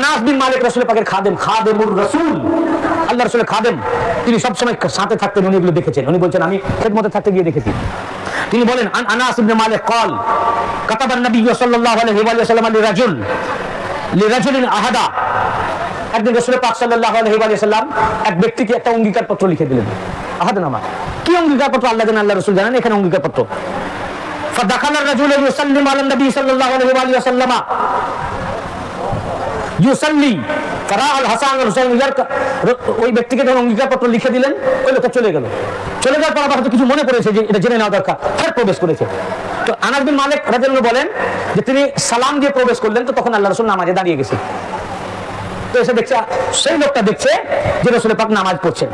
আনাস বিন মালিক রসুল পাকের খাদেম খাদেমুর রসুল আল্লাহ রসুলের খাদেম তিনি সবসময় সাথে থাকতেন উনি এগুলো দেখেছেন উনি বলছেন আমি খেদমতে থাকতে গিয়ে দেখেছি তিনি বলেন আন আনাস ইবনে মালিক কল কাতাবান নবী সাল্লাল্লাহু আলাইহি ওয়া সাল্লাম লিরাজুল লিরাজুলিন আহাদা একদিন রসুল পাক সাল্লাল্লাহু আলাইহি ওয়া সাল্লাম এক ব্যক্তিকে একটা অঙ্গীকার পত্র লিখে দিলেন আহাদনামা কি অঙ্গীকার পত্র আল্লাহ জানেন আল্লাহ রসুল জানেন এখানে অঙ্গীকার পত্র فدخل الرجل يسلم على النبي صلى الله عليه وآله وسلم ইউসাল্লি, কারা আল হাসান হুসাইন ইয়ার ওই ব্যক্তিকে যখন অঙ্গীকারপত্র লিখে দিলেন, ওই লোকটা চলে গেল। চলে যাওয়ার পর আবার কিছু মনে পড়েছে যে এটা জেনে নেওয়া দরকার, ফের প্রবেশ করেছে। তো আনাস বিন মালিক রাদিয়াল্লাহু বলেন যে তিনি সালাম দিয়ে প্রবেশ করলেন, তো তখন আল্লাহ রাসূল নামাজে দাঁড়িয়ে গেছে। তো এসে দেখছে, সেই লোকটা দেখছে যে রসুল পাক নামাজ পড়ছেন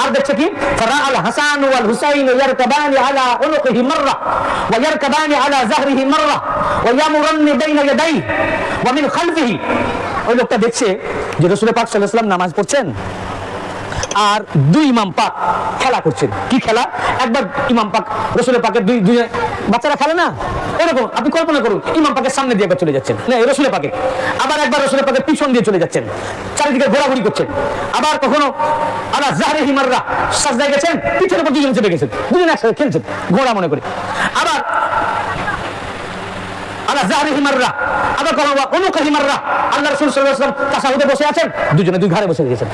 আর দেখছে কি? ফারা আল হাসান ওয়াল হুসাইন ইয়ারকাবানি আলা উনুকিহি মাররা, ওয়া ইয়ারকাবানি আলা যাহরিহি মাররা, ওয়া ইয়ামুরানি বাইনা ইয়াদাইহি, ওয়া মিন খালফিহি। ওই লোকটা দেখছে যে রসুল পাক ওয়াসাল্লাম নামাজ পড়ছেন আর দুই ইমাম পাক খেলা করছেন। কি খেলা? একবার ইমাম পাক, রসুলের পাকে দুই দুই বাচ্চারা খেলে না? এরকম আপনি কল্পনা করুন, ইমাম পাকের সামনে দিয়ে একবার চলে যাচ্ছেন। না রসুলের পাকে। আবার একবার রসুলের পাকে পিছন দিয়ে চলে যাচ্ছেন। চারিদিকে ঘোরাঘুরি করছেন। আবার কখনো, আবার জাহারে হিমাররা সাজদায় গেছেন পিছনের উপর দুজন চেপে গেছেন। দুজন একসাথে খেলছেন, ঘোড়া মনে করে। আবার আল্লাহ আল্লাহ বসে দুজনে ঘাড়ে বসে গেছেন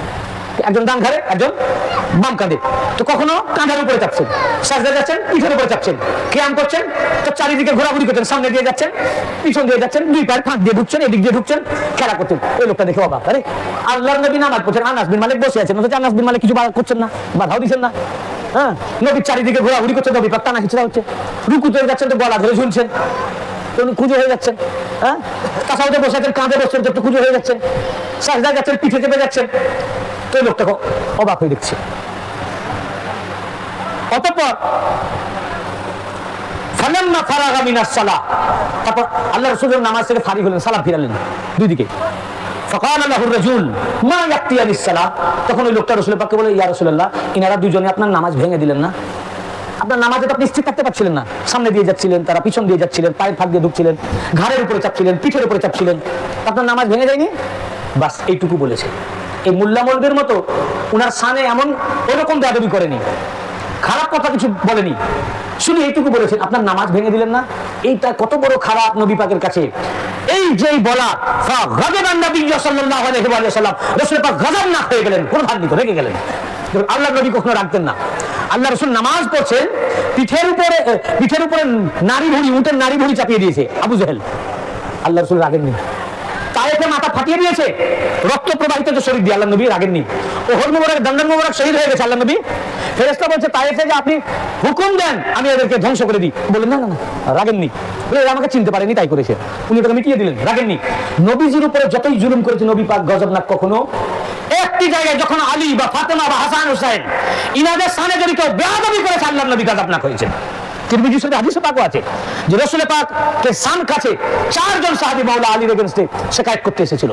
একজন ডান ঘাড়ে, একজন বাম কাঁধে। তো কখনো কাঁধের উপরে সাজদা যাচ্ছেন, পিঠের উপরে করছেন, তো চারিদিকে ঘোরাঘুরি করছেন, সামনে দিয়ে যাচ্ছেন, পিছন দিয়ে যাচ্ছেন, দুই পায়ের ফাঁক দিয়ে ঢুকছেন, এদিক দিয়ে ঢুকছেন, খেলা করতেন ওই লোকটা দেখে অবাক, আরে আল্লাহর নবী নামাজ পড়ছেন, আনাস বিন মালিক বসে আছেন, অথচ আনাস বিন মালিক কিছু করছেন না, বাধাও দিচ্ছেন না। হ্যাঁ নবীর চারিদিকে ঘোরাঘুরি করছে নবী পাক টানা খিচড়া হচ্ছে। রুকুতে যাচ্ছেন তো গলা ধরে ঝুলছেন। খুঁজে হয়ে যাচ্ছেন হ্যাঁ? কাঁচাউতে বসে আছেন, কাঁধে বসছেন একটু খুঁজে হয়ে যাচ্ছেন। সাজদা যাচ্ছেন পিঠে চেপে যাচ্ছেন। তো এই লোকটাকে অবাক হয়ে দেখছে। অতঃপর ফালাম্মা ফারাগা মিনাস সালাহ তারপর আল্লাহ নামাজ থেকে হলেন সালাম ফিরালেন দুই দিকে আল্লাহুর রাজুল, মা তখন ওই লোকটা রাসূলের পাককে বলে, ইয়া রাসূলুল্লাহ, ইনারা দুজনে আপনার নামাজ ভেঙে দিলেন না? আপনার নামাজে আপনি স্থির থাকতে পারছিলেন না। সামনে দিয়ে যাচ্ছিলেন, তারা পিছন দিয়ে যাচ্ছিলেন, পায়ের ফাঁক দিয়ে ঢুকছিলেন, ঘাড়ের উপরে চাপছিলেন, পিঠের উপরে চাপছিলেন। আপনার নামাজ ভেঙে যায়নি? বাস, এইটুকু বলেছে। এই মোল্লা মলবের মতো উনার সানে এমন ওরকম বেদবি করেনি। খারাপ কথা কিছু বলেনি। শুধু এইটুকু বলেছেন, আপনার নামাজ ভেঙে দিলেন না? এইটা কত বড় খারাপ নবী পাকের কাছে। এই যেই বলা রাসূল পাক গজব না হয়ে গেলেন ক্রোধান্বিত রেগে গেলেন। আল্লাহ নবী কখনো রাখতেন না। আল্লাহ রসুল নামাজ পড়ছেন পিঠের উপরে পিঠের উপরে নারী ভুড়ি উঠে নারী ভুড়ি চাপিয়ে দিয়েছে। আবু জহেল। আল্লাহ রসুল রাগেননি। ফাটিয়ে দিয়েছে। রক্ত প্রবাহিত যে শরীর দিয়ে আল্লাহ নবী রাগেননি। ওহর মুবারক দণ্ডন মুবারক শহীদ হয়ে গেছে আল্লাহ নবী। ফেরেশতা বলছে তায়েফে যে আপনি হুকুম দেন, আমি এদেরকে ধ্বংস করে দিই। বললেন না না না, রাগেননি। বলে আমাকে চিনতে পারেনি, তাই করেছে। উনি ওটাকে মিটিয়ে দিলেন? রাগেননি। নবীজির উপরে যতই জুলুম করেছে, নবী পাক গজব না কখনো একটি জায়গায় যখন আলী বা ফাতেমা বা হাসান হোসেন, ইনাদের সামনে যদি কেউ বেয়াদবি করেছে আল্লাহ নবী গাজাবনাক হয়েছেন তিরমিজি শরীফে হাদিসে পাকও আছে যে রসুল পাক কে সান কাছে চারজন সাহাবী মাওলা আলীর এগেনস্টে শেখায়ত করতে এসেছিল।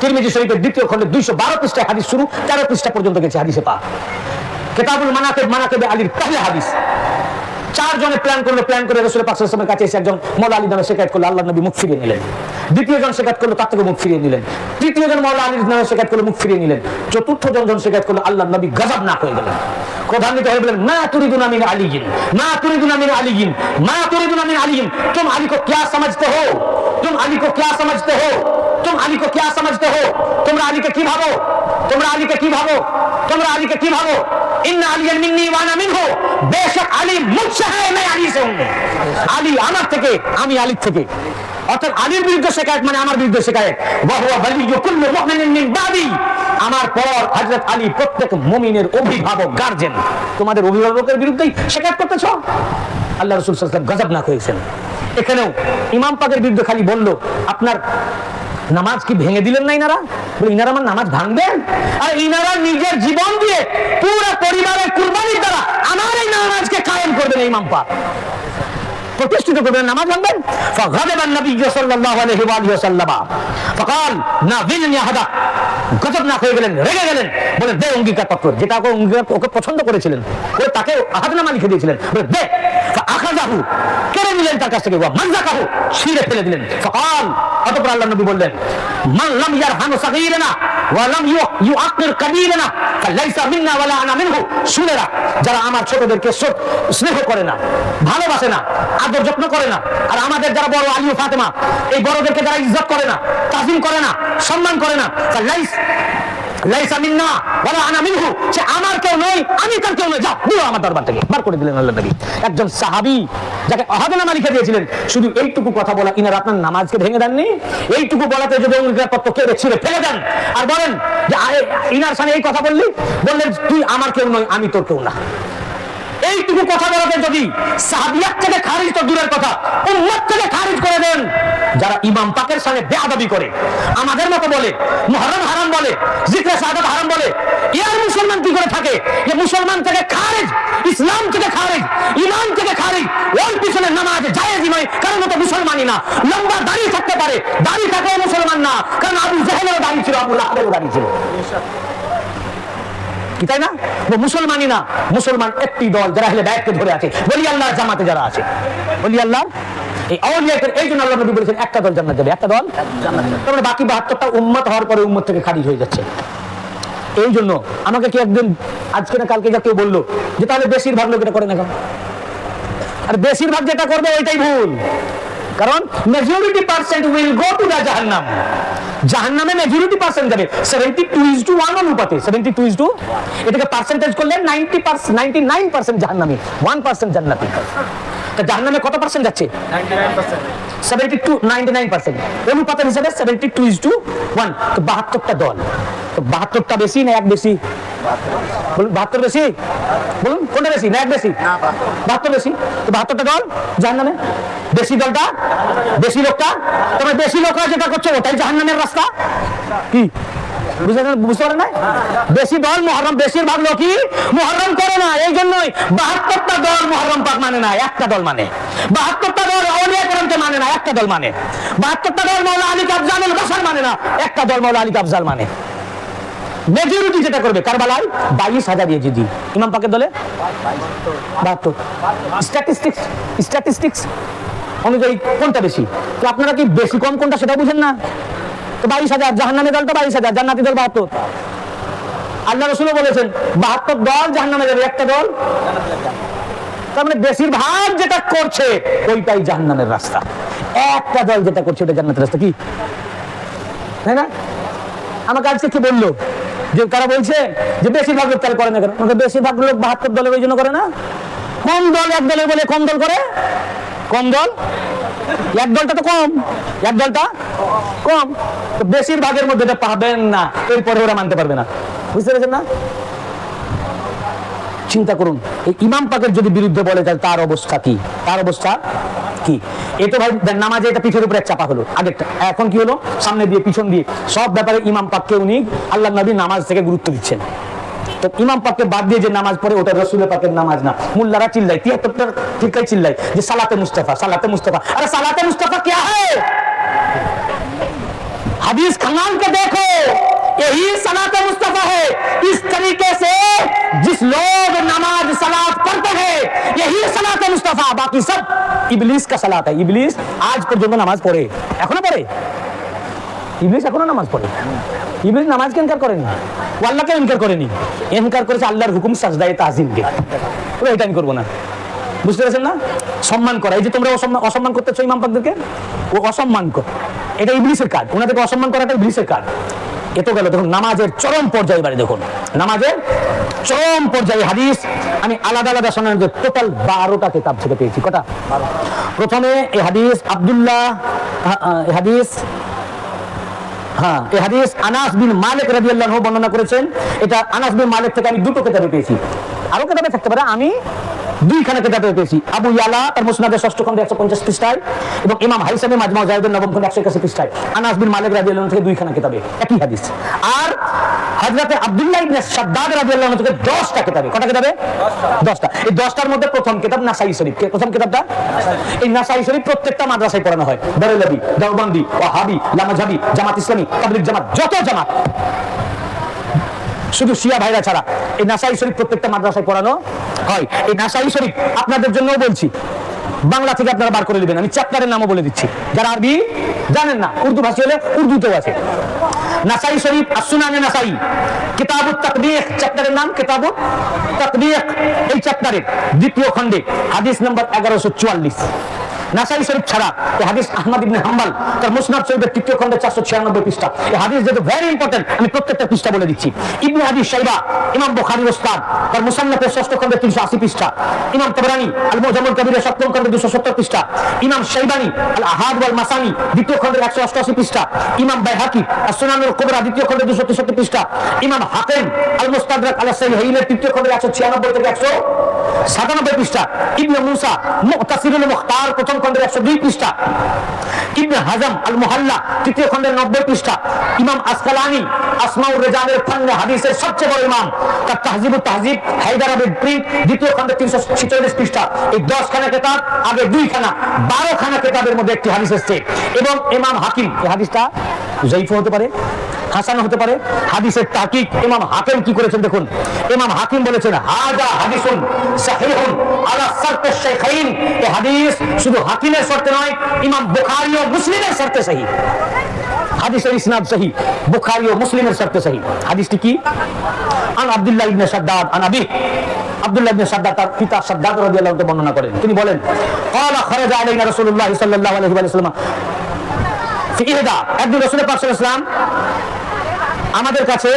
তিরমিজি শরীফের দ্বিতীয় খণ্ডে দুইশো বারো পৃষ্ঠায় হাদিস শুরু, তেরো পৃষ্ঠা পর্যন্ত গেছে হাদিসে পাক। কেতাবুল মানাকে মানাকে আলীর পহলে হাদিস। চারজনে প্ল্যান করল? প্ল্যান করে রসুলের পাঁচ আসলামের কাছে এসে একজন মৌলা আলী নামে শেখাত করল আল্লাহ নবী মুখ ফিরিয়ে নিলেন। দ্বিতীয় জন শেখাত করল, তার থেকে মুখ ফিরিয়ে নিলেন। তৃতীয় জন মৌলা আলী নামে শেখাত করল, মুখ ফিরিয়ে নিলেন। চতুর্থ জন জন শেখাত করল আল্লাহ নবী গজব না হয়ে গেলেন। ক্রধান্বিত হয়ে বললেন, মা তুরিদুনা মিন আলিগিন মা তুরিদুনা মিন আলিগিন মা তুরিদুনা মিন আলিগিন তুম আলী কো কিয়া সমঝতে হো? তুম আলী কো কিয়া সমঝতে হো? তুম আলী কো কিয়া সমঝতে হো? তোমরা আলীকে কি ভাবো? তোমরা আলীকে কি ভাবো? তোমরা আলীকে কি ভাবো? ইন্না আলিয়ান মিন্নি ওয়ানা মিনহু। বেশক আলী মুঝসে হ্যায় আলী সে আলী আমার থেকে, আমি আলীর থেকে। অর্থাৎ আলীর বিরুদ্ধে শেখায়ত মানে আমার বিরুদ্ধে শেখায়ত। বাহুয়া বালিয়ু কুল্লু মুমিনিন মিন বাদি। আমার পর হযরত আলী প্রত্যেক মুমিনের অভিভাবক গার্জেন তোমাদের অভিভাবকের বিরুদ্ধেই শেখায়ত করতেছো? আল্লাহ রাসূল সাল্লাল্লাহু আলাইহি ওয়াসাল্লাম গজব না হয়েছেন। এখানেও ইমাম পাকের বিরুদ্ধে খালি বলল, আপনার নামাজ কি ভেঙে দিলেন না ইনারা? ইনারা আমার নামাজ ভাঙবেন আর ইনারা নিজের জীবন দিয়ে পুরো পরিবারের কুরবানির দ্বারা আমার এই নামাজকে কায়েম করবেন এই ইমাম পাক প্রতিষ্ঠিত করবেন নামাজ ভাঙবেন নবী সাল্লাল্লাহু আলাইহি ওয়া সাল্লামা ফাকাল গজব না হয়ে গেলেন, রেগে গেলেন। বলে, দে অঙ্গীকার পত্র যেটা ওকে অঙ্গীকার ওকে পছন্দ করেছিলেন তাকে লিখে দিয়েছিলেন। বলে, দে। আখাজাহু কেড়ে নিলেন তার কাছ থেকে ছিঁড়ে ফেলে দিলেন। ফাকাল আল্লাহ নবী বললেন, মান লাম ইয়ারহামু সাগীরানা ওয়া লাম কাবীরানা ফালাইসা মিন্না ওয়ালা আনা মিনহু। যারা আমার ছোটদেরকে স্নেহ করে না, ভালোবাসে না আদর যত্ন করে না। আর আমাদের যারা বড় আলী ও ফাতেমা, এই বড়দেরকে যারা ইজ্জত করে না, তাজিম করে না, সম্মান করে না আমার কেউ শুধু এইটুকু কথা বলা ভেঙে দেননি? এইটুকু বলাতে যদি ফেলে দেন, আর বলেন যে ইনার এই কথা বললি? তুই আমার কেউ নয়, আমি তোর কেউ না। এইটুকু কথা বলাতে যদি সাহাবিয়াত থেকে খারিজ তো দূরের কথা উম্মত থেকে খারিজ করে দেন। যারা ইমাম পাকের সঙ্গে বেয়াদবি করে, আমাদের মতো বলে মুহররম হারাম বলে, জিকরে শাহাদাত হারাম বলে, ইয়ার মুসলমান কি করে থাকে? যে মুসলমান থেকে খারিজ, ইসলাম থেকে খারিজ ইমান থেকে খারিজ, ওর পিছনে নামাজ জায়েজই নয়, কারণ তো মুসলমানই না। লম্বা দাড়ি থাকতে পারে, দাড়ি থাকলেও মুসলমান না, কারণ আবু জাহেলেরও দাড়ি ছিল, আবু লাহাবেরও দাড়ি ছিল। তাই না? মুসলমানই না, মুসলমান একটি দল যারা হলে ব্যাগকে ধরে আছে বলি আল্লাহ জামাতে যারা আছে। বলি আল্লাহ এই এই জন্য আল্লাহ নবী বলেছেন, একটা দল জান্নাত যাবে, একটা দল তারপরে বাকি বাহাত্তরটা উম্মত হওয়ার পরে উম্মত থেকে খারিজ হয়ে যাচ্ছে। এই জন্য আমাকে কি একদিন, আজকে না কালকে যা কেউ বলল, যে তাহলে বেশিরভাগ লোক এটা করে না কেন? আর বেশিরভাগ যেটা করবে, ওইটাই ভুল। কারণ majority percent will go to the জাহান্নাম। জাহান্নামে মেজরিটি পার্সেন্ট যাবে seventy two is to one অনুপাতে। সেভেন্টি টু ইজ টু এটাকে পার্সেন্টেজ করলে ninety percent ninety nine percent জাহান্নামি। ওয়ান পার্সেন্ট জান্নাতি। তা জাহান্নামে কত পার্সেন্ট যাচ্ছে? Seventy two ninety nine percent অনুপাতের হিসাবে seventy two is to one তো বাহাত্তরটা দল। তো বাহাত্তরটা বেশি না এক বেশি? বলুন বাহাত্তর বেশি? বলুন কোনটা বেশি না এক বেশি? বাহাত্তর। বেশি। তো বাহাত্তরটা দল জাহান নামে বেশি দলটা? বেশি লোকটা? তবে বেশি লোকরা যেটা করছে ওটাই জাহান নামের রাস্তা। কি? বুঝতে বুঝতে পারেন না বেশি দল মহরম, বেশিরভাগ লোকই মহরম করে না, এই জন্যই বাহাত্তরটা দল মহরম পাক মানে না, একটা দল মানে। বাহাত্তরটা দল অলিয়া করমকে মানে না, একটা দল মানে। বাহাত্তরটা দল মৌলা আলী কাবজানুল বাসার মানে না, একটা দল মৌলা আলী কাবজাল মানে। মেজরিটি যেটা করবে, কারবালায় বাইশ হাজার ইয়েজিদি। ইমাম পাকের দলে? বাহাত্তর। স্ট্যাটিস্টিক্স স্ট্যাটিস্টিক্স অনুযায়ী কোনটা বেশি? তো আপনারা কি বেশি কম কোনটা সেটা বুঝেন না? বাইশ হাজার, জাহান্নামী দল তো বাইশ হাজার, জান্নাতি দল বাহাত্তর। আল্লাহ রসুলও বলেছেন, বাহাত্তর দল জাহান্নামে যাবে, একটা দল। তার মানে বেশিরভাগ যেটা করছে, ওইটাই জাহান্নামের রাস্তা। একটা দল যেটা করছে ওটা জান্নাতের রাস্তা কি? তাই না? আমাকে আজকে কি বলল? যে তারা বলছে, যে বেশিরভাগ লোক তাহলে করে না কেন? বেশিরভাগ লোক বাহাত্তর দলের ওই জন্য করে না? কম দল এক দলের বলে কম দল করে? কম দল? এক তো কম, এক কম। তো বেশিরভাগের মধ্যে পাবেন না, এরপরে ওরা মানতে পারবে না। বুঝতে পেরেছেন না? চিন্তা করুন, এই ইমাম পাকের যদি বিরুদ্ধে বলে, তাহলে তার অবস্থা কি? তার অবস্থা কি? এ তো ভাই নামাজে এটা পিঠের উপরে চাপা হলো। আগেরটা, এখন কি হলো? সামনে দিয়ে, পিছন দিয়ে। সব ব্যাপারে ইমাম পাককে উনি আল্লাহ নবী নামাজ থেকে গুরুত্ব দিচ্ছেন। তো ইমাম পাককে বাদ দিয়ে যে নামাজ পড়ে ওটা রসুলের পাকের নামাজ না মুল্লারা চিল্লাই তিয়াত্তরটা ঠিকাই চিল্লাই যে সালাতে মুস্তাফা সালাতে মুস্তাফা আরে সালাতে মুস্তাফা क्या है हदीस खंगाल के देखो यही सलात मुस्तफा है इस तरीके से जिस लोग नमाज सलात पढ़ते हैं यही सलात मुस्तफा बाकी सब इबलीस का सलात है इबलीस आज পর্যন্ত নামাজ পড়ে এখনো পড়ে ইবলিস এখনো নামাজ পড়ে ইবলিস নামাজকে ইনকার করেনি ও আল্লাহকে ইনকার করেনি। ইনকার করেছে আল্লাহর হুকুম, সাজদায়ে তাজিমকে। এটা আমি করব না। বুঝতে পেরেছেন না? সম্মান করা। এই যে তোমরা অসম্মান করতেছো ইমাম পাকদেরকে? ও অসম্মান কর, এটা ইবলিসের কাজ। ওনাদেরকে অসম্মান করাটা ইবলিসের কাজ। এত গেল, দেখুন, নামাজের চরম পর্যায়ে এবারে দেখুন। নামাজের চরম পর্যায়ে হাদিস। আমি আলাদা আলাদা শোনার টোটাল বারোটা কিতাব থেকে পেয়েছি। কটা? প্রথমে এই হাদিস আব্দুল্লাহ হাদিস হ্যাঁ। বর্ণনা করেছেন। এটা আনাস বিন মালিক থেকে আমি দুটো কিতাবে পেয়েছি। আরও কিতাবে থাকতে পারে, আমি দুইখানা কিতাবে পেয়েছি। আবু ইয়ালা তার মুসনাদের ষষ্ঠ খন্ড একশো পঞ্চাশ পৃষ্ঠায় এবং ইমাম হাইসামি মাজমা জাহিদের নবম খন্ড একশো একাশি পৃষ্ঠায়। আনাস বিন মালিক রাদিয়াল্লাহু থেকে দুইখানা কিতাবে। একই হাদিস। আর হযরতে আব্দুল্লাহ ইবনে সাদ্দাদ রাদিয়াল্লাহু আনহু থেকে 10টা কিতাবে। কটা কিতাবে? 10টা এই 10টার মধ্যে প্রথম কিতাব নাসাই শরীফ। কে প্রথম কিতাবটা? এই নাসাই শরীফ প্রত্যেকটা মাদ্রাসায় পড়ানো হয়। বেরেলভি দেওবন্দি ওয়াহাবি লামাজাবি জামাত ইসলামী তাবলিগ জামাত যত জামাত। শুধু শিয়া ভাইরা ছাড়া এই নাসাই শরীফ প্রত্যেকটা মাদ্রাসায় পড়ানো হয়। এই নাসাই শরীফ আপনাদের জন্যও বলছি। বাংলা থেকে আপনারা বার করে নেবেন। আমি চ্যাপ্টারের নামও বলে দিচ্ছি। যারা আরবি জানেন না উর্দু ভাষী হলে উর্দুতেও আছে। নাসাই শরীফ আসুনানে নাসাই। কিতাবুত তাকবীহ চ্যাপ্টারের নাম কিতাবুত তাকবীহ এই চ্যাপ্টারের দ্বিতীয় খণ্ডে, হাদিস নম্বর এগারোশো চুয়াল্লিশ। নাসাই শরীফ ছাড়া এই হাদিস আহমদ ইবনে হাম্বল তার মুসনাদ শরীফের তৃতীয় খণ্ডে চারশো ছিয়ানব্বই পৃষ্ঠা। এই হাদিস যেহেতু ভেরি ইম্পর্টেন্ট আমি প্রত্যেকটা পৃষ্ঠা বলে দিচ্ছি। ইবনে হাদিস সাইবা ইমাম বুখারী ওস্তাদ, তার মুসান্নাফের ষষ্ঠ খণ্ডে তিনশো আশি পৃষ্ঠা। ইমাম তাবরানি আল মুজামুল কবিরের সপ্তম খণ্ডে দুশো সত্তর পৃষ্ঠা। ইমাম শাইবানি আল আহাদ ওয়াল মাসানি দ্বিতীয় খণ্ডের একশো অষ্টআশি পৃষ্ঠা। ইমাম বাইহাকি আর সুনানুল কুবরা, দ্বিতীয় খণ্ডে দুশো তেষট্টি পৃষ্ঠা। ইমাম হাকিম আল মুস্তাদরাক আল সাহিহেইনের তৃতীয় খণ্ডের একশো ছিয়ানব্বই থেকে একশো সাতানব্বই পৃষ্ঠা। ইবনে মুসা, মুতাসিরুল মুখতার প্রথম খণ্ডের একশো দুই পৃষ্ঠা। ইবনে হাজাম আল মোহাল্লা তৃতীয় খন্ডের নব্বই পৃষ্ঠা। ইমাম আসকালানি আসমাউর রেজানের ফান্নে হাদিসের সবচেয়ে বড় ইমাম। তার তাহজিব তাহজিব হায়দারাবাদ প্রিন্ট দ্বিতীয় খন্ডে তিনশো ছিচল্লিশ পৃষ্ঠা। এই দশ খানা কেতাব, আগে দুই খানা, বারো খানা কেতাবের মধ্যে একটি হাদিস এসছে। এবং ইমাম হাকিম হাদিসটা জয়ীফ হতে পারে হাসান হতে পারে। হাদিসের তাকিক ইমাম হাকিম কি করেছেন দেখুন। ইমাম হাকিম বলেছেন হাজা হাদিসুন সাহিহুন আলা শর্ত শাইখাইন। এই হাদিস শুধু হাকিমের শর্তে নয়, ইমাম বুখারী ও মুসলিমের শর্তে সহি। হাদিসের ইসনাদ সহি, বুখারী ও মুসলিমের শর্তে সহি। হাদিসটি কি? আন আব্দুল্লাহ ইবনে সাদ্দাদ, আন আবি। আব্দুল্লাহ ইবনে সাদ্দাদ তার পিতা সাদ্দাদ রাদিয়াল্লাহু আনহু বর্ণনা করেন। তিনি বলেন, ক্বালা খারাজা আলাইনা রাসূলুল্লাহ সাল্লাল্লাহু আলাইহি ওয়া সাল্লাম একদিন রাসূল পাক সাল্লাল্লাহু আমাদের কাছে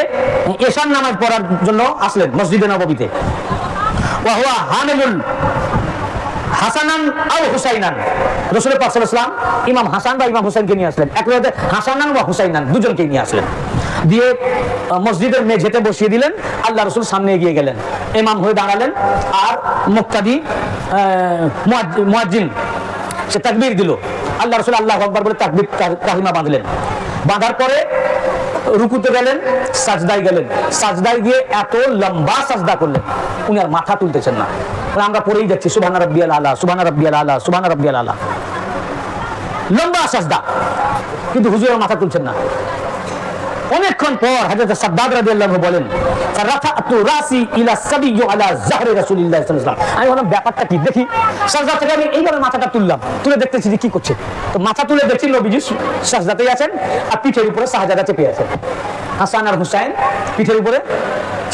এশান নামাজ পড়ার জন্য আসলেন মসজিদে দিয়ে মসজিদের মেঝেতে বসিয়ে দিলেন, আল্লাহ রসুল সামনে এগিয়ে গেলেন। ইমাম হয়ে দাঁড়ালেন আর মুক্তাদি মুয়াজ্জিন, সে তাকবীর দিল। আল্লাহ রসুল আল্লাহ আকবর বলে তাকবির কাহিমা বাঁধলেন। বাঁধার পরে রুকুতে গেলেন, সাজদায় গেলেন। সাজদায় গিয়ে এত লম্বা সাজদা করলেন, উনি আর মাথা তুলতেছেন না। আমরা পড়েই যাচ্ছি, সুবহান রব্বিয়াল আলা, সুবহান রব্বিয়াল আলা, সুবহান রব্বিয়াল আলা। লম্বা সাজদা, কিন্তু হুজুরের মাথা তুলছেন না। অনেকক্ষণ পর হযরত সাদ্দাদ রাদিয়াল্লাহু বলেন রাফাতু রাসি ইলা সাবিয়্যু আলা জাহরি রাসূলিল্লাহ সাল্লাল্লাহু আলাইহি ওয়াসাল্লাম। আমি বললাম ব্যাপারটা কি? দেখি। সাজদা থেকে আমি এইভাবে মাথাটা তুললাম, তুলে দেখতেছি যে কি করছে। তো মাথা তুলে দেখছি নবীজি সাজদাতেই আছেন আর পিঠের উপরে শাহজাদা চেপে আছেন হাসান আর হুসাইন পিঠের উপরে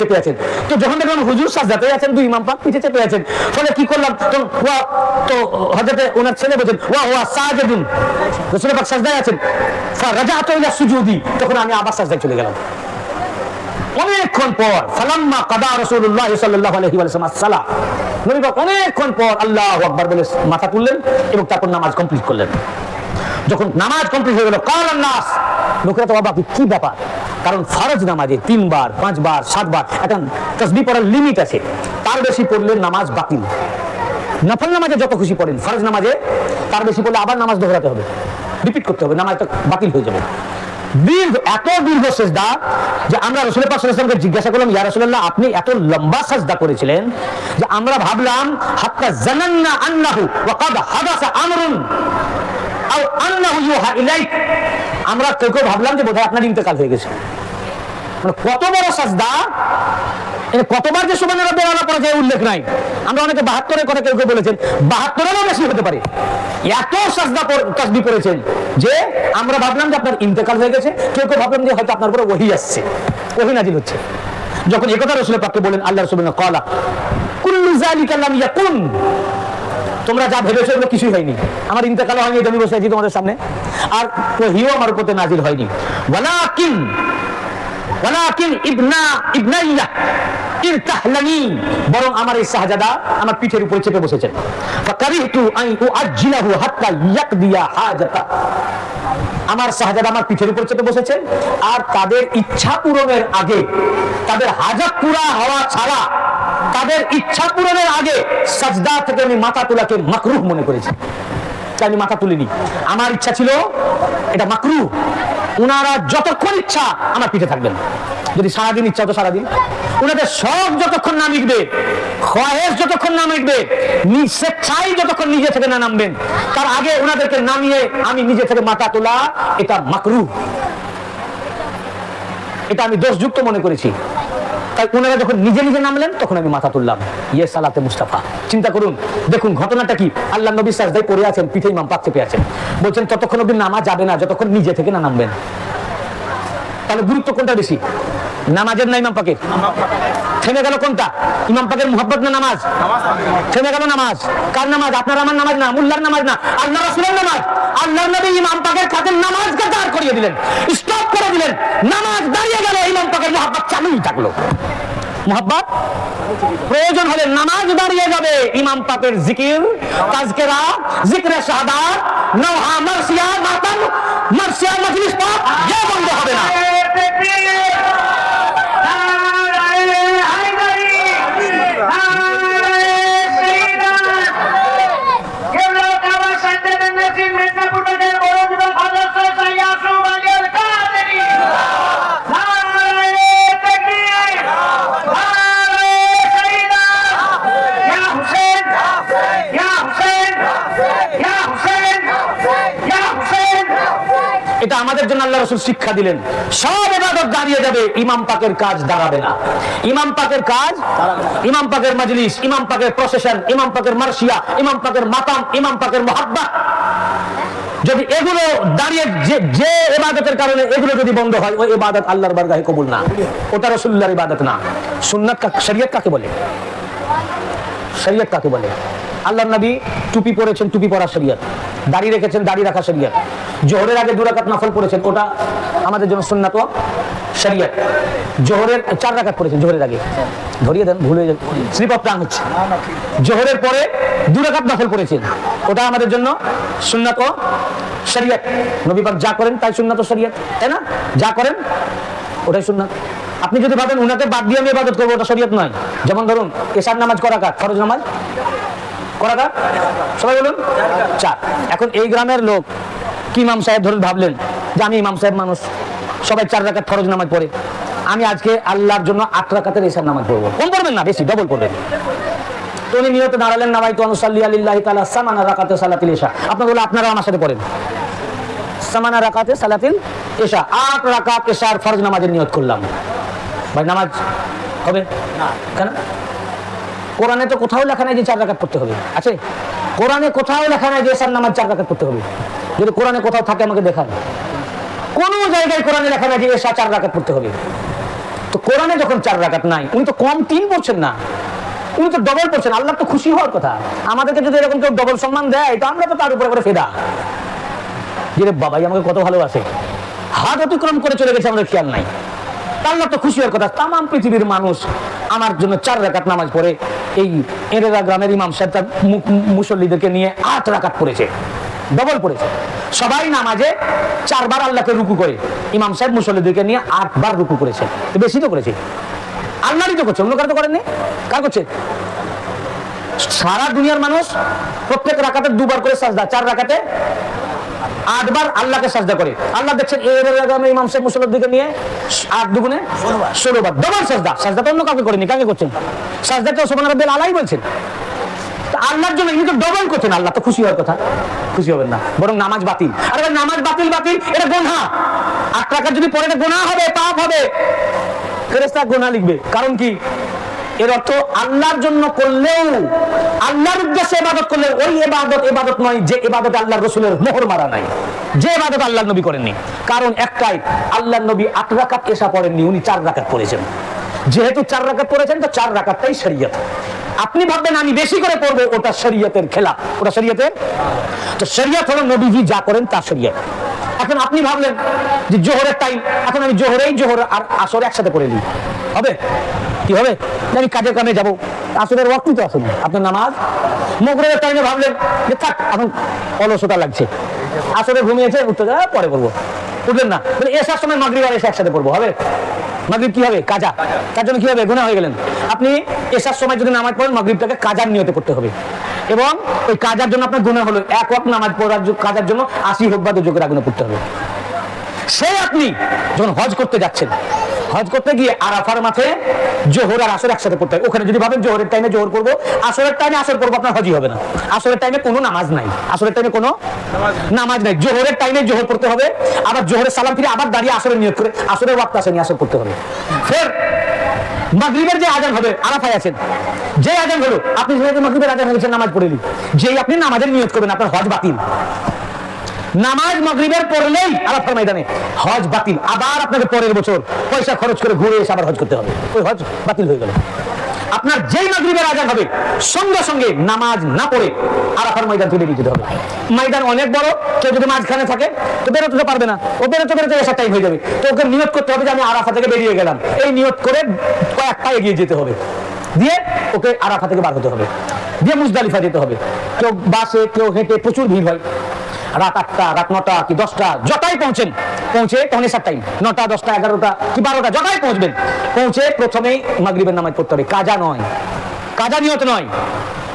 চেপে আছেন। তো যখন দেখলাম হুজুর সাজদাতে আছেন, দুই ইমাম পাক পিঠে চেপে আছেন। ফলে কি করলাম? তো ওয়া, তো হযরতে ওনার ছেলে বলেন ওয়া ওয়া পাক সাজদায় আছেন। ইলা সুজুদি। তখন আমি আবার সাজদায় চলে গেলাম। অনেকক্ষণ পর, ফালাম্মা কাদা রাসূলুল্লাহ সাল্লাল্লাহু আলাইহি নবী পাক অনেকক্ষণ পর আল্লাহু আকবার বলে মাথা তুললেন এবং তারপর নামাজ কমপ্লিট করলেন। যখন নামাজ কমপ্লিট হয়ে গেল কালান নাস লোকেরা তো অবাক, কি ব্যাপার? কারণ ফরজ নামাজে তিনবার, পাঁচবার, সাতবার, একটা তসবি পড়ার লিমিট আছে। তার বেশি পড়লে নামাজ বাতিল। নফল নামাজে যত খুশি পড়েন, ফরজ নামাজে তার বেশি পড়লে আবার নামাজ দোহরাতে হবে। রিপিট করতে হবে, নামাজটা বাতিল হয়ে যাবে। দীর্ঘ, এত দীর্ঘ সেজদা যে আমরা রসুল পাক সাল্লাল্লাহু আলাইহি ওয়াসাল্লামকে জিজ্ঞাসা করলাম, ইয়া রাসূলুল্লাহ, আপনি এত লম্বা সাজদা করেছিলেন যে আমরা ভাবলাম, হাত্তা জানান্না আন্নাহু ওয়া কাদ হাদাসা আমরুন। আমরা কেউ কেউ ভাবলাম যে বোধহয় আপনার ইন্তেকাল হয়ে গেছে। মানে কত বড় সাজদা। কতবার যে সুবহান রাব্বিল আলা পড়া যায় উল্লেখ নাই। আমরা অনেকে বাহাত্তরের কথা কেউ কেউ বলেছেন, বাহাত্তরেরও বেশি হতে পারে। এত সাজদা তাসবি করেছেন যে আমরা ভাবলাম যে আপনার ইন্তেকাল হয়ে গেছে। কেউ কেউ ভাবলাম যে হয়তো আপনার উপরে ওহি আসছে। ওহি নাজিল হচ্ছে। যখন একথা রসুলের পাককে বলেন আল্লাহ রসুল কলা, কুল্লু জালিকা লাম ইয়াকুন। তোমরা যা ভেবেছো এগুলো কিছুই হয়নি। আমার ইন্তেকাল হয়নি, এটা আমি বসে আছি তোমাদের সামনে। আর ওহিও আমার উপর নাজিল হয়নি। ওয়ালাকিন ওয়ালাকিন ইবনা ইবনাইয়া ইরতাহলানি, বরং আমার এই শাহজাদা আমার পিঠের উপরে চেপে বসেছেন। ফাকারিহতু হাত্তা ইয়াকদিয়া হাজাতা। আমার শাহজাদা আমার পিঠের উপর চেপে আর তাদের ইচ্ছা পূরণের আগে তাদের হাজার পুরা হওয়া ছাড়া তাদের ইচ্ছা পূরণের আগে সাজদা থেকে আমি মাথা তোলাকে মাকরুহ মনে করেছি। আমি মাথা তুলিনি। আমার ইচ্ছা ছিল, এটা মাকরু ওনারা যতক্ষণ ইচ্ছা আমার পিঠে থাকবেন। যদি সারাদিন ইচ্ছা হতো সারাদিন। ওনাদের সব যতক্ষণ না মিটবে খয়েস যতক্ষণ না মিটবে স্বেচ্ছাই যতক্ষণ নিজে থেকে না নামবেন, তার আগে ওনাদেরকে নামিয়ে আমি নিজে থেকে মাথা তোলা, এটা মাকরু এটা আমি দোষযুক্ত মনে করেছি। তাই ওনারা যখন নিজে নিজে নামলেন, তখন আমি মাথা তুললাম। ইয়ে সালাতে মুস্তাফা। চিন্তা করুন, দেখুন, ঘটনাটা কি? আল্লাহ নবী সাজদাই পড়ে আছেন, পিঠে ইমাম পাক চেপে আছেন। বলছেন, ততক্ষণ অব্দি নামা যাবে না, যতক্ষণ নিজে থেকে না নামবেন। তাহলে গুরুত্ব কোনটা বেশি? নামাজের না ইমাম পাকের? থেমে গেল কোনটা? ইমাম পাকের মোহাব্বত না নামাজ? থেমে গেল নামাজ। কার নামাজ? আপনার আমার নামাজ না, মুল্লার নামাজ না আল্লাহ রাসুলের নামাজ। আল্লাহ নবী ইমাম পাকের খাতে নামাজকে দাঁড় করিয়ে দিলেন স্টপ করে দিলেন। নামাজ দাঁড়িয়ে গেল ইমাম পাকের মোহাব্বত চালুই থাকল। মোহাব্বত প্রয়োজন হলে নামাজ দাঁড়িয়ে যাবে ইমাম পাপের জিকির, তাজকেরা, জিকরে শাহাদাত নওহা মার্সিয়া মাতাম মার্সিয়া মজলিস পাপ বন্ধ হবে না। রসুল শিক্ষা দিলেন, সব এবাদত দাঁড়িয়ে যাবে, ইমাম পাকের কাজ দাঁড়াবে না। ইমাম পাকের কাজ ইমাম পাকের মজলিস, ইমাম পাকের প্রসেশন ইমাম পাকের মার্শিয়া, ইমাম পাকের মাতাম ইমাম পাকের মহাব্বা। যদি এগুলো দাঁড়িয়ে যে এবাদতের কারণে এগুলো যদি বন্ধ হয়, ওই এবাদত আল্লাহর বারগাহে কবুল না। ওটা রসুল্লাহর ইবাদত না। সুন্নাত শরিয়ত কাকে বলে? শরিয়ত কাকে বলে? আল্লাহ নবী টুপি পরেছেন, টুপি পরা শরিয়ত। দাড়ি রেখেছেন, দাড়ি রাখা শরিয়ত। জোহরের আগে দুরাকাত নফল পড়েছেন, ওটা আমাদের জন্য সুন্নাত শরিয়ত। জোহরের, চার রাকাত পড়েছেন জোহরের আগে। ধরিয়ে দেন, ভুলে স্লিপ অফ টাং হচ্ছে জোহরের পরে দুরাকাত নফল পড়েছেন। ওটা আমাদের জন্য সুন্নাত ও শরিয়ত। নবী পাক যা করেন তাই সুন্নাত শরিয়ত, তাই না? যা করেন, ওটাই সুন্নাত। আপনি যদি ভাবেন উনাকে বাদ দিয়ে আমি ইবাদত করব, ওটা শরীয়ত নয়। যেমন ধরুন, এশার নামাজ করা কার? ফরজ নামাজ? করা সবাই বলুন। চার। এখন এই গ্রামের লোক কি ইমাম সাহেব ধরে ভাবলেন? যে আমি ইমাম সাহেব মানুষ। সবাই চার রাকাত ফরজ নামাজ পড়ে। আমি আজকে আল্লাহর জন্য আট রাকাতের এশার নামাজ পড়ব। কম পড়বেন না? বেশি ডবল পড়বেন। তো উনি নিয়ত দাঁড়ালেন নামাই তো অনুসাল্লি আলিল্লাহ তালা সামানা রাকাতে সালাতিল এশা। আপনার বলে আপনারা আমার সাথে পড়েন। সামানা রাকাতে সালাতিল এশা। আট রাকাত এশার ফরজ নামাজের নিয়ত করলাম। ভাই, নামাজ হবে? কেন? কোরআনে তো কোথাও লেখা নাই যে চার রাকাত পড়তে হবে। আছে? কোরআনে কোথাও লেখা নাই যে এশার নামাজ চার রাকাত পড়তে হবে। যদি কোরআনে কোথাও থাকে আমাকে দেখান। কোন জায়গায় কোরআনে লেখা নাই যে এশা চার রাকাত পড়তে হবে। তো কোরআনে যখন চার রাকাত নাই, উনি তো কম তিন পড়ছেন না। উনি তো ডবল পড়ছেন। আল্লাহ তো খুশি হওয়ার কথা। আমাদেরকে যদি এরকম কেউ ডবল সম্মান দেয়, তো আমরা তো তার উপরে করে ফেদা। যে বাবাই আমাকে কত ভালোবাসে। হাত অতিক্রম করে চলে গেছে আমাদের খেয়াল নাই। আল্লাহ তো খুশি হওয়ার কথা। তাম পৃথিবীর মানুষ আমার জন্য চার রাকাত নামাজ পড়ে। এই এরেরা গ্রামের ইমাম সাহেব তার মুসল্লিদেরকে নিয়ে আট রাকাত পড়েছে। ডবল পড়েছে। সবাই নামাজে চারবার আল্লাহকে রুকু করে। ইমাম সাহেব মুসল্লিদেরকে নিয়ে আটবার রুকু করেছে। বেশি তো করেছে। আল্লাহরই তো করছে, অন্য কারও তো করেননি? কার করছে? সারা দুনিয়ার মানুষ প্রত্যেক রাকাতে দুবার করে সাজদা, চার রাকাতে আটবার আল্লাহকে সাজদা করে। আল্লাহ দেখছেন এর আগামী ইমাম সাহেব মুসল্লির দিকে নিয়ে আট দুগুণে ষোলো বার ডবল সাজদা। সাজদা তো অন্য কাউকে করেনি কাকে করছেন? সাজদা তো সোমান রব্বেল আলাই বলছেন। আল্লাহর জন্য ইনি তো ডবল করছেন আল্লাহ তো খুশি হওয়ার কথা। খুশি হবেন না বরং নামাজ বাতিল। আর নামাজ বাতিল বাতিল এটা গোনা আট টাকা যদি পরে এটা গোনা হবে পাপ হবে। ফেরেস্তা গোনা লিখবে। কারণ কি? এর অর্থ আল্লাহর জন্য করলেও, আল্লাহর উদ্দেশ্যে এবাদত করলে ওই এবাদত এবাদত নয় যে এবাদত আল্লাহর রসুলের মোহর মারা নাই। যে এবাদত আল্লাহ নবী করেননি। কারণ একটাই আল্লাহ নবী আট রাকাত এসা পড়েননি, উনি চার রাকাত পড়েছেন। যেহেতু চার রাকাত পড়েছেন, তো চার রাকাতটাই শরীয়ত। আপনি ভাববেন আমি বেশি করে পড়ব, ওটা শরীয়তের খেলা। ওটা শরীয়তের? তো শরীয়ত হলো নবীজি যা করেন তা শরীয়ত। এখন আপনি ভাবলেন যে জোহরের টাইম এখন আমি জোহরেই জোহর আর আসর একসাথে করে নিই। হবে? কি হবে? আমি কাজের কামে যাব। আসরের ওয়াক্তই তো আসুন আপনার নামাজ? মগরের টাইমে ভাবলেন যে থাক, এখন অলসতা লাগছে। আসরে ঘুমিয়েছে, উঠতে পরে করব উঠলেন না। এসার সময় মাগরিব আর এসে একসাথে করব হবে? মাগরিব কি হবে কাজা। তার জন্য কি হবে গুণা হয়ে গেলেন। আপনি এসার সময় যদি নামাজ পড়েন, মাগরীবটাকে কাজার নিয়তে করতে হবে। এবং ওই কাজার জন্য আপনার গুণা হলো এক ওয়াক্ত নামাজ পড়ার কাজার জন্য আশি হোক বা যোগের আগুনে পড়তে হবে। সেই আপনি যখন হজ করতে যাচ্ছেন হজ করতে গিয়ে আরাফার মাঠে জোহর আর আসর একসাথে পড়তে হয়। ওখানে যদি ভাবেন জোহরের টাইমে জোহর করব, আসরের টাইমে আসর করব, আপনার হজই হবে না। আসরের টাইমে কোনো নামাজ নাই। আসরের টাইমে কোনো নামাজ নাই। জোহরের টাইমে জোহর পড়তে হবে, আবার জোহরের সালাম ফিরে আবার দাঁড়িয়ে আসরের নিয়োগ করে আসরের ওয়াক্ত আসেনি, আসর করতে হবে। ফের মাগরিবের যে আজান হবে, আরাফায় আছেন। যে আজান হলো, আপনি মাগরিবের আজান হয়েছে নামাজ পড়ে যেই আপনি নামাজের নিয়োগ করবেন, আপনার হজ বাতিল। নামাজ মাগরিবের পড়লেই আরাফার ময়দানে হজ বাতিল, আবার আপনাকে পরের বছর পয়সা খরচ করে ঘুরে এসে আবার হজ করতে হবে। ওই হজ বাতিল হয়ে গেল। আপনার যেই মাগরিবের আজান হবে, সঙ্গে সঙ্গে নামাজ না পড়ে আরাফার ময়দান তুলে নিয়ে যেতে হবে। ময়দান অনেক বড়, কেউ যদি মাঝখানে থাকে, তো বেরোতে তো পারবে না। ও বেরোতে বেরোতে এসার টাইম হয়ে যাবে। তো ওকে নিয়ত করতে হবে যে আমি আরাফা থেকে বেরিয়ে গেলাম। এই নিয়ত করে কয়েক পা এগিয়ে যেতে হবে। দিয়ে ওকে আরাফা থেকে বার হতে হবে। দিয়ে মুজদালিফা যেতে হবে। কেউ বাসে, কেউ হেঁটে প্রচুর ভিড় হয়। রাত আটটা, রাত নটা কি দশটা? যটাই পৌঁছেন। পৌঁছে তখন এসার টাইম নটা, দশটা, এগারোটা কি বারোটা? যটাই পৌঁছবেন। পৌঁছে প্রথমেই মাগরিবের নামাজ পড়তে হবে। কাজা নয়। কাজা নিয়ত নয়।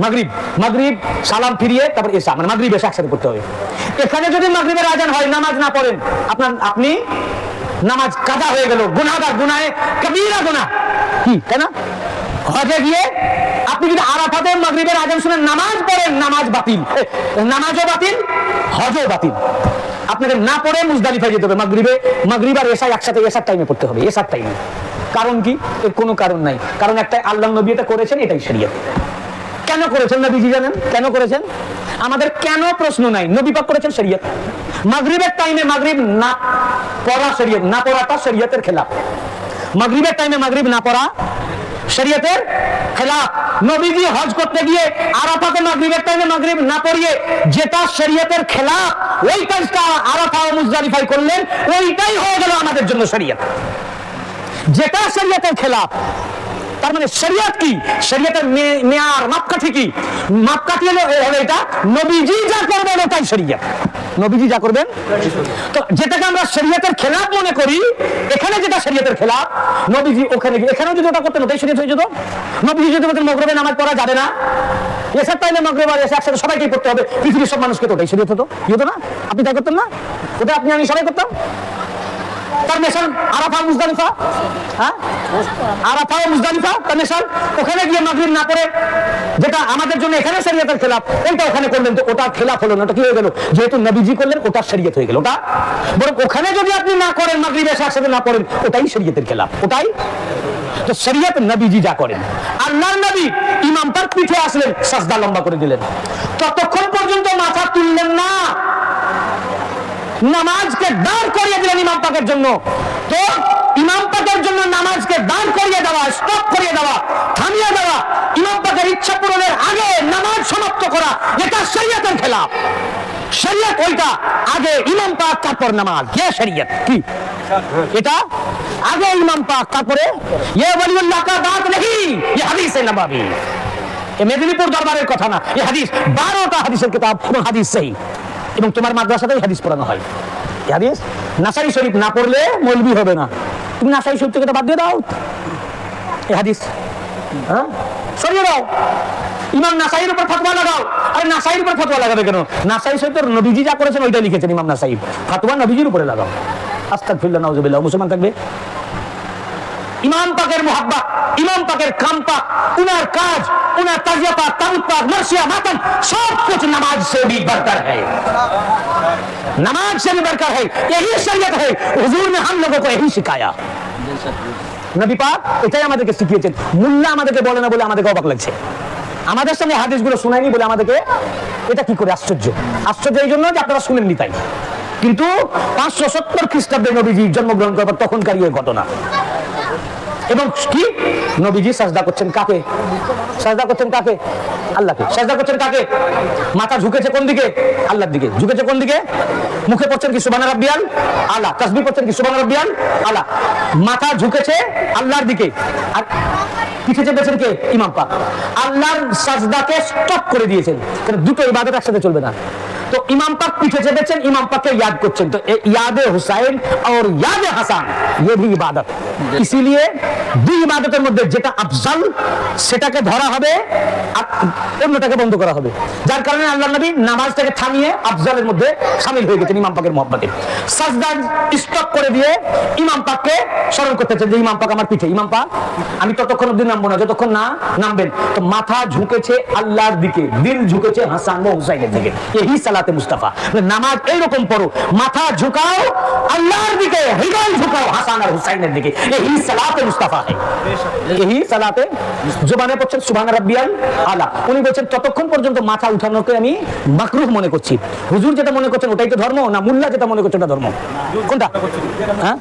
মাগরিব। মাগরিব, সালাম ফিরিয়ে তারপর এসা। মানে মাগরিব এসে একসাথে পড়তে হবে। এখানে যদি মাগরিবের আজান হয়, নামাজ না পড়েন, আপনার, আপনি নামাজ কাজা হয়ে গেল। গুনাহগার গুনাহে, কবিরা গুনাহ। কি? তাই না হজে গিয়ে আপনি যদি আরাফাতে মাগরিবের আজান শুনে নামাজ পড়েন, নামাজ বাতিল। নামাজও বাতিল, হজও বাতিল। আপনাকে না পড়ে মুজদালিফা যেতে হবে। মাগরিবে, মাগরিব আর এসা একসাথে এসার টাইমে পড়তে হবে এসার টাইমে কারণ কি? এর কোনো কারণ নাই। কারণ একটা আল্লাহ নবী এটা করেছেন, এটাই শরীয়ত। কেন করেছেন নবীজি জানেন? কেন করেছেন? আমাদের কেন প্রশ্ন নাই। নবী পাক করেছেন শরীয়ত। মাগরিবের টাইমে মাগরিব না পড়া শরীয়ত, না পড়াটা শরীয়তের খেলাফ। মাগরিবের টাইমে মাগরিব না পড়া শরীয়তের খেলাফ। নবীজি হজ করতে গিয়ে আরাফাতে মাগরিবের টাইমে মাগরিব না পড়িয়ে যেটা শরীয়তের খেলাফ, ওই কাজটা আরাফা ও মুজদালিফাই করলেন, ওইটাই হয়ে গেল আমাদের জন্য শরীয়ত। যেটা শরীয়তের খেলাফ তার মানে শরীয়ত কি? শরীয়তের মেয়ার, মাপকাঠি কি? মাপকাঠি হলো এটা নবীজি যা করবেন ওটাই শরীয়ত। নবীজি যা করবেন? তো যেটাকে আমরা শরীয়তের খেলাফ মনে করি, এখানে যেটা শরীয়তের খেলাফ নবীজি ওখানে এখানেও যদি ওটা করতেন, ওটাই শরীয়ত হয়ে যেত। নবীজি যদি বলতেন মগরবে নামাজ পড়া যাবে না, এসার টাইমে মগরব আর এসা একসাথে সবাইকেই পড়তে হবে, পৃথিবীর সব মানুষকে তো ওটাই শরীয়ত হতো। হতো না? আপনি তাই করতেন না? ওটা আপনি আমি সবাই করতাম? Arafah Muzdalifah? হ্যাঁ? আরাফা মুজদালিফা ওখানে গিয়ে মাগরিব না পড়ে, যেটা আমাদের জন্য এখানে শরীয়তের খেলাফ ওখানে করলেন তো ওটা খেলাফ হলো না, ওটা কি হয়ে গেল? যেহেতু নবীজি করলেন, ওটা শরীয়ত হয়ে গেল, ওটা? বরং ওখানে যদি আপনি না করেন, মাগরিব এসে একসাথে না পড়েন, ওটাই শরীয়তের খেলাফ, ওটাই? তো শরীয়ত নবীজি যা করেন, আল্লাহর নবী ইমাম তার পিঠে আসলেন, সাজদা লম্বা করে দিলেন। ততক্ষণ পর্যন্ত মাথা তুললেন না। নামাজকে দাঁড় করিয়ে দিলেন ইমাম পাকের জন্য। তো ইমাম পাকের জন্য নামাজকে দাঁড় করিয়ে দেওয়া স্টপ করিয়ে দেওয়া, থামিয়ে দেওয়া, ইমাম পাকের ইচ্ছা পূরণের আগে নামাজ সমাপ্ত করা, এটা শরীয়তের খেলাফ। ওইটা, আগে ইমাম পাক তারপর নামাজ। কে? এটা? আগে ইমাম পাক তারপরে ইয়ে ওয়ালিউল্লাহ কা বাত নেই ये হাদিস নবাবী। মেদিনীপুর দরবারের কথা না এই হাদিস, বারোটা হাদিসের কিতাব হাদিস সহি এবং তোমার মাদ্রাসাতেই হাদিস পড়ানো হয়। হাদিস? নাসাই শরীফ না পড়লে মৌলবি হবে না। তুমি নাসাই শরীফ থেকে বাদ দিয়ে দাও। এই হাদিস। হ্যাঁ? সরিয়ে দাও। ইমাম নাসাইয়ের উপর ফতোয়া লাগাও। আরে নাসাইয়ের উপর ফতোয়া লাগাবে কেন? নাসাই শরীফ তো নবীজি যা করেছেন ওইটা লিখেছেন ইমাম নাসাই ফতোয়া নবীজির উপরে লাগাও। আস্তাগফিরুল্লাহ, নাউজুবিল্লাহ। মুসলমান থাকবে? ইমাম পাকের মোহাব্বা ইমাম পাকের কাম পাক উনার কাজ उनका तजिया पाक तबुत पाक मर्शिया मातम सब कुछ नमाज से भी बढ़कर है नमाज से भी बढ़कर है यही शरीयत है हुजूर ने हम लोगों को यही सिखाया নবী পাক এটাই আমাদেরকে শিখিয়েছেন মুল্লা আমাদেরকে বলে না বলে আমাদেরকে অবাক লাগছে আমাদের সঙ্গে হাদিসগুলো শোনায়নি বলে আমাদেরকে এটা কি করে আশ্চর্য আশ্চর্য এই জন্য যে আপনারা শুনেননি তাই কিন্তু পাঁচশো সত্তর খ্রিস্টাব্দে নবীজি জন্মগ্রহণ করার পর তখনকার এই ঘটনা এবং কি? নবীজি সাজদা করছেন কাকে? সাজদা করছেন কাকে? আল্লাহকে। সাজদা করছেন কাকে? মাথা ঝুঁকেছে কোন দিকে? আল্লাহর দিকে। ঝুঁকেছে কোন দিকে? মুখে পড়ছেন কি সুবান রাব্বিয়াল? আলা তাসবিহ করছেন কি সুবান রাব্বিয়াল? আলা মাথা ঝুঁকেছে আল্লাহর দিকে। আর পিঠে চেপেছেন কে? ইমাম পাক। আল্লাহর সাজদাকে স্টপ করে দিয়েছেন। দুটো ইবাদত একসাথে চলবে না। তো ইমাম পাক পিঠে চেপেছেন ইমাম পাককে ইয়াদ করছেন তো এ याद হুসাইন और याद হাসান ये भी ইবাদত ইসিলিয়ে দুই ইবাদতের মধ্যে যেটা আফজাল সেটাকে ধরা হবে আর অন্যটাকে বন্ধ করা হবে যার কারণে আল্লাহ নবী নামাজটাকে থামিয়ে আফজালের মধ্যে শামিল হয়ে গেছেন ইমাম পাকের মহব্বতে সাজদা স্টপ করে দিয়ে ইমাম পাককে স্মরণ করতেছেন যে ইমাম পাক আমার পিঠে ইমাম পাক আমি ততক্ষণ অব্দি নামবো না যতক্ষণ না নামবেন তো মাথা ঝুঁকেছে আল্লাহর দিকে দিল ঝুঁকেছে হাসান ও হুসাইনের দিকে এই সালাতে মুস্তাফা। নামাজ এইরকম পড়ো, মাথা ঝুঁকাও, আল্লাহর দিকে হৃদয় ঝুঁকাও, হাসান আর হুসাইনের দিকে। এই সালাতে মুস্তাফা এই সালাতে জুবানে পড়ছেন সুবহান রাব্বিয়াল আলা। উনি বলছেন, ততক্ষণ পর্যন্ত মাথা উঠানোকে আমি মাকরুহ মনে করছি। হুজুর যেটা মনে করছেন ওটাই তো ধর্ম, না মুল্লা যেটা মনে করছে ওটা ধর্ম? কোনটা? হ্যাঁ?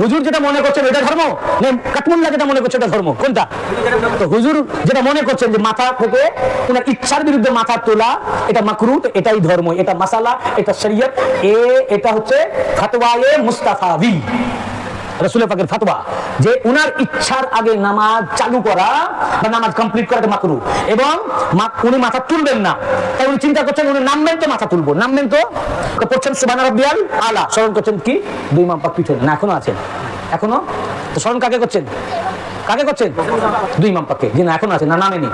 হুজুর যেটা মনে করছেন এটা ধর্ম, না কাটমুল্লা যেটা মনে করছে এটা ধর্ম? কোনটা? তো হুজুর যেটা মনে করছেন যে মাথা থেকে ওনার ইচ্ছার বিরুদ্ধে মাথা তোলা, এটা মাকরু এটাই ধর্ম। এটা মাসালা, এটা শরীয়ত। এ, এটা হচ্ছে ফাতওয়ায়ে মুস্তাফাবি। রসুল পাকের ফাতোয়া যে উনার ইচ্ছার আগে নামাজ চালু করা বা নামাজ কমপ্লিট করা মাকরু। এবং উনি মাথা তুলবেন না। তাই উনি চিন্তা করছেন, উনি নামবেন তো মাথা তুলবো। নামবেন তো? সুবান আলা। স্মরণ করছেন কি? দুই মাম পাক পিছনে না, এখনও আছেন। এখনও? তো স্মরণ কাকে করছেন? কাকে করছেন? দুই ইমাম পাককে জি না, এখনও আছে, না, নামেনি।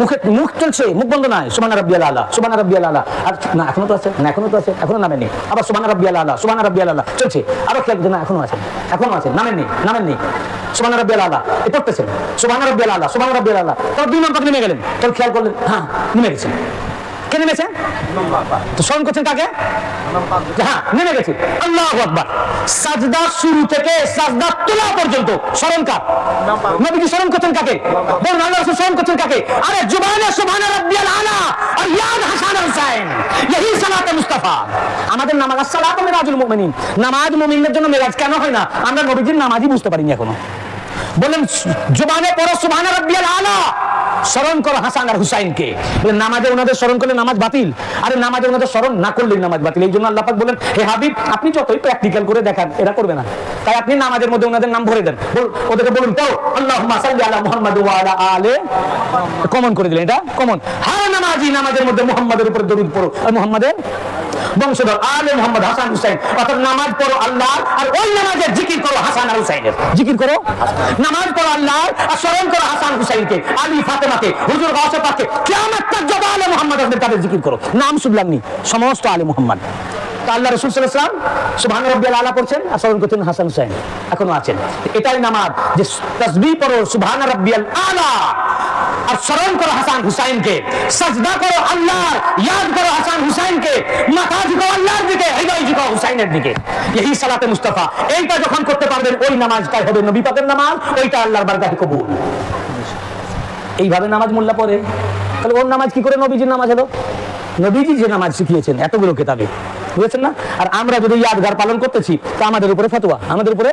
মুখে মুখ চলছে, মুখ বন্ধ নাই। সুবানা রাব্বিয়াল আলা সুবানা রাব্বিয়াল আলা। আর না, এখনও তো আছে, না, এখনও তো আছে, এখনও নামেনি। আবার সুবানা রাব্বিয়াল আলা সুবানা রাব্বিয়াল আলা। চলছে। আরও খেয়াল না, এখনও আছে এখনও আছে, নামেননি নামেননি। সুবানা রাব্বিয়াল আলা, এ পড়তেছেন। সুবানা রাব্বিয়াল আলা সুবানা রাব্বিয়াল আলা। তখন দুই ইমাম পাক নেমে গেলেন। তখন খেয়াল করলেন হ্যাঁ নেমে গেছেন। কে নেমেছে? তো স্মরণ করছেন কাকে? হ্যাঁ নেমে গেছে। আল্লাহ আকবার। সাজদা শুরু থেকে সাজদা তোলা পর্যন্ত। স্মরণ কার? নবীজি স্মরণ করছেন কাকে? বলুন আল্লাহ স্মরণ করছেন কাকে? আরে জুবানে সুবহান রাব্বিয়াল আলা আর ইয়াদ হাসান হুসাইন। সালাতে মুস্তাফা। আমাদের নামাজ সালাত মিরাজুল মুমিনিন। নামাজ মুমিনদের জন্য মিরাজ কেন হয় না? আমরা নবীজির নামাজই বুঝতে পারিনি এখনও। বলেন জুবানে পড়ো সুবহান রাব্বিয়াল আলা। স্মরণ করো হাসান আর হুসাইনকে। নামাজে ওনাদের স্মরণ করলে নামাজ বাতিল। আরে, নামাজে ওনাদের স্মরণ না করলে নামাজ বাতিল। এই জন্য আল্লাপাক বলেন, হে হাবিব, আপনি যতই প্র্যাকটিক্যাল করে দেখান, এরা করবে না। তাই আপনি নামাজের মধ্যে ওনাদের নাম ভরে দেন। ওদেরকে বলুন তো সাল্লি আলা মুহাম্মাদ ওয়া আলা কমন করে দিলেন এটা, কমন। হ্যাঁ নামাজি, নামাজের মধ্যে মুহাম্মাদের উপরে দরুদ পড়ো। আর মুহাম্মাদের বংশধর, আলে মোহাম্মদ হাসান হুসাইন। অর্থাৎ নামাজ পড়ো আল্লাহ আর ওই নামাজের জিকির করো হাসান আর হুসাইনের। জিকির করো? নামাজ পড়ো আল্লাহ আর স্মরণ করো হাসান হুসাইনকে। আলী ফাতেমাকে হুজুর আলে তাদের জিকির করো নাম সমস্ত আলে আল্লাহ রসুল সাল্লাম আলা আর স্মরণ করছেন হাসান এখনও আছেন। এটাই নামাজ, যে তসবি আলা, আর স্মরণ করো হাসান সাজদা করো আল্লাহ ইয়াদ করো হাসান মাথা আল্লাহর দিকে, হৃদয় হুসাইনের দিকে। এই সালাতে এইটা যখন করতে পারবেন, ওই নামাজটাই হবে নবী পাকের নামাজ, ওইটা আল্লাহর বারগাহে কবুল। এইভাবে নামাজ মোল্লা পড়ে। তাহলে ওর নামাজ কি করে নবীজির নামাজ হলো? নবীজি যে নামাজ শিখিয়েছেন, এতগুলো কেতাবে। বুঝেছেন না? আর আমরা যদি ইয়াদগার পালন করতেছি, তা আমাদের উপরে ফতোয়া। আমাদের উপরে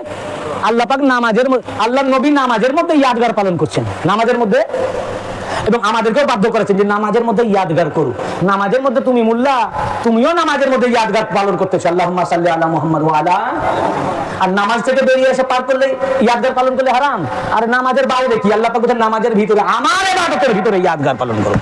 আল্লাহ পাক নামাজের আল্লাহ নবী নামাজের মধ্যে ইয়াদগার পালন করছেন। নামাজের মধ্যে এবং আমাদেরকেও বাধ্য করেছেন যে নামাজের মধ্যে ইয়াদগার করু নামাজের মধ্যে তুমি মুল্লা, তুমিও নামাজের মধ্যে ইয়াদগার পালন করতেছো। আল্লাহ সাল্লি আল্লাহ মোহাম্মদ ওয়ালা আর নামাজ থেকে বেরিয়ে এসে পার করলে ইয়াদগার পালন করলে হারাম। আর নামাজের বাইরে কি? আল্লাহ পাক নামাজের ভিতরে, আমার ভিতরে ইয়াদগার পালন করো।